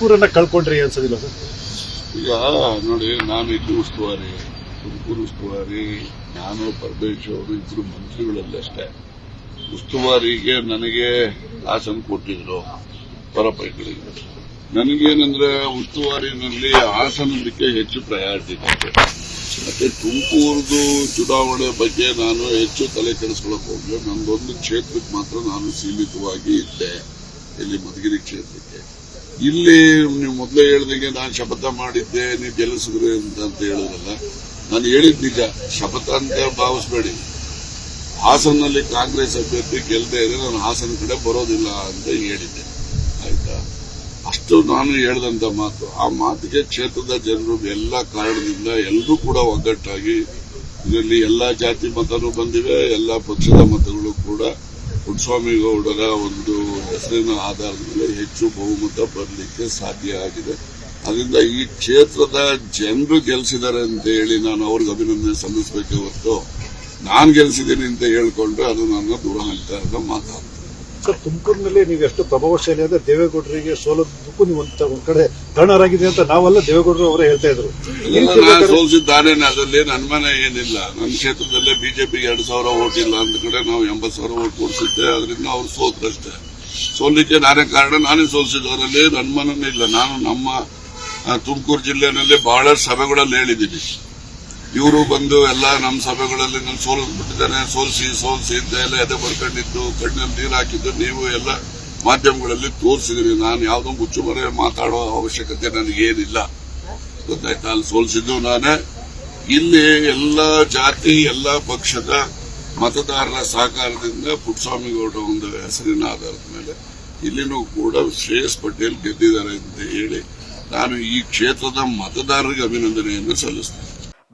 ತುಮಕೂರನ್ನ ಕಳ್ಕೊಂಡ್ರಿ ಅನ್ಸೋದಿಲ್ಲ ಸರ್? ಈಗ ನೋಡಿ, ನಾನು ಇಲ್ಲಿ ಉಸ್ತುವಾರಿ, ತುಮಕೂರು ಉಸ್ತುವಾರಿ, ನಾನು, ಪರಮೇಶ್ ಅವರು ಇಬ್ರು ಮಂತ್ರಿಗಳಲ್ಲಷ್ಟೇ ಉಸ್ತುವಾರಿಗೆ ನನಗೆ ಆಸನ ಕೊಟ್ಟಿದ್ರು ಪರಪೈಗಳಿಗೆ ನನಗೇನಂದ್ರೆ ಉಸ್ತುವಾರಿನಲ್ಲಿ ಹಾಸನದಕ್ಕೆ ಹೆಚ್ಚು ಪ್ರಯಾರಿಟಿ ಇದೆ ಮತ್ತೆ ತುಮಕೂರ್ದು ಚುನಾವಣೆ ಬಗ್ಗೆ ನಾನು ಹೆಚ್ಚು ತಲೆ ಕೆಡಿಸ್ಕೊಳಕ್ ಹೋಗ್ಲಿ ನಂದೊಂದು ಕ್ಷೇತ್ರಕ್ಕೆ ಮಾತ್ರ ನಾನು ಸೀಮಿತವಾಗಿ ಇದ್ದೆ. ಇಲ್ಲಿ ಮಧುಗಿರಿ ಕ್ಷೇತ್ರಕ್ಕೆ. ಇಲ್ಲಿ ನೀವು ಮೊದಲೇ ಹೇಳ್ದಂಗೆ ನಾನು ಶಪಥ ಮಾಡಿದ್ದೆ, ನೀವು ಗೆಲ್ಲಿಸಿದ್ರೆ ಅಂತ ಅಂತ ಹೇಳಿದ್ರಲ್ಲ ನಾನು ಹೇಳಿದ್ ನಿಜ, ಶಪಥ ಅಂತ ಭಾವಿಸ್ಬೇಡಿ. ಹಾಸನಲ್ಲಿ ಕಾಂಗ್ರೆಸ್ ಅಭ್ಯರ್ಥಿ ಗೆಲ್ಲದೆ ಇದ್ರೆ ನಾನು ಹಾಸನ ಕಡೆ ಬರೋದಿಲ್ಲ ಅಂತ ಹೇಳಿದ್ದೆ. ಆಯ್ತಾ? ಅಷ್ಟು ನಾನು ಹೇಳ್ದಂತ ಮಾತು. ಆ ಮಾತಿಗೆ ಕ್ಷೇತ್ರದ ಜನರು ಎಲ್ಲ ಕಾರಣದಿಂದ ಎಲ್ಲರೂ ಕೂಡ ಒಗ್ಗಟ್ಟಾಗಿ ಇದರಲ್ಲಿ ಎಲ್ಲಾ ಜಾತಿ ಮತನೂ ಬಂದಿವೆ, ಎಲ್ಲಾ ಪಕ್ಷದ ಮತಗಳು ಕೂಡ ಪುಟ್ಟಸ್ವಾಮಿ ಗೌಡರ ಒಂದು ಹೆಸರಿನ ಆಧಾರದ ಮೇಲೆ ಹೆಚ್ಚು ಬಹುಮತ ಬರಲಿಕ್ಕೆ ಸಾಧ್ಯ ಆಗಿದೆ. ಅದರಿಂದ ಈ ಕ್ಷೇತ್ರದ ಜನರು ಗೆಲ್ಲಿಸಿದ್ದಾರೆ ಅಂತ ಹೇಳಿ ನಾನು ಅವ್ರಿಗೆ ಅಭಿನಂದನೆ ಸಲ್ಲಿಸಬೇಕೇ ಹೊರತು ನಾನು ಗೆಲ್ಲಿಸಿದ್ದೀನಿ ಅಂತ ಹೇಳ್ಕೊಂಡ್ರೆ ಅದು ನನ್ನ ದುರಹಂಕಾರದ ಮಾತಾಡ್ತೀನಿ ಸರ್ ತುಮಕೂರಿನಲ್ಲಿ ನೀವು ಎಷ್ಟು ಪ್ರಭಾವಶಾಲಿ ಅಂದ್ರೆ ದೇವೇಗೌಡರಿಗೆ ಸೋಲೋದಕ್ಕೂ ನೀವು ಒಂದ್ ಒಂದ್ ಕಡೆ ಕಾರಣರಾಗಿದೆ ಅಂತ ನಾವೆಲ್ಲ ದೇವೇಗೌಡರು ಅವರೇ ಹೇಳ್ತಾ ಇದ್ರು. ಸೋಲಿಸಿದ್ದಾನೆ ಅದರಲ್ಲಿ ಅನುಮಾನ ಏನಿಲ್ಲ. ನನ್ನ ಕ್ಷೇತ್ರದಲ್ಲೇ ಬಿಜೆಪಿಗೆ ಎರಡು ಸಾವಿರ ಓಟ್ ಇಲ್ಲ ಅಂದ ಕಡೆ ನಾವು ಎಂಬತ್ತು ಸಾವಿರ ಓಟ್ ಕೊಡಿಸಿದ್ದೆ ಅದರಿಂದ ಅವ್ರು ಸೋತ್ರಷ್ಟೇ. ಸೋಲಿಕ್ಕೆ ನಾನೇ ಕಾರಣ ನಾನೇ ಸೋಲಿಸಿದವರಲ್ಲಿ ಅನುಮಾನನೇ ಇಲ್ಲ. ನಾನು ನಮ್ಮ ತುಮಕೂರು ಜಿಲ್ಲೆನಲ್ಲಿ ಬಹಳ ಸಭೆಗಳಲ್ಲಿ ಹೇಳಿದ್ದೀನಿ. ಇವರು ಬಂದು ಎಲ್ಲ ನಮ್ಮ ಸಭೆಗಳಲ್ಲಿ ನಾನು ಸೋಲಿಸ್ಬಿಟ್ಟಿದ್ದಾನೆ ಸೋಲಿಸಿ ಸೋಲಿಸಿ ಅಂತ ಎಲ್ಲ ಎದೆ ಬರ್ಕೊಂಡಿದ್ದು, ಕಣ್ಣಲ್ಲಿ ನೀರು ಹಾಕಿದ್ದು ನೀವು ಎಲ್ಲ ಮಾಧ್ಯಮಗಳಲ್ಲಿ ತೋರಿಸಿದ್ರಿ ನಾನು ಯಾವುದೋ ಮುಚ್ಚುಮರೆ ಮಾತಾಡೋ ಅವಶ್ಯಕತೆ ನನಗೇನಿಲ್ಲ. ಗೊತ್ತಾಯ್ತಾ? ಅಲ್ಲಿ ಸೋಲಿಸಿದ್ದು ನಾನೇ. ಇಲ್ಲಿ ಎಲ್ಲ ಜಾತಿ, ಎಲ್ಲ ಪಕ್ಷದ ಮತದಾರರ ಸಹಕಾರದಿಂದ ಪುಟ್ಟಸ್ವಾಮಿ ಗೌಡ ಒಂದು ಹೆಸರಿನ ಆಧಾರದ ಮೇಲೆ ಇಲ್ಲಿನೂ ಕೂಡ ಶ್ರೇಯಸ್ ಪಟೇಲ್ ಗೆದ್ದಿದ್ದಾರೆ ಅಂತ ಹೇಳಿ ನಾನು ಈ ಕ್ಷೇತ್ರದ ಮತದಾರರಿಗೆ ಅಭಿನಂದನೆಯನ್ನು ಸಲ್ಲಿಸ್ತೇನೆ.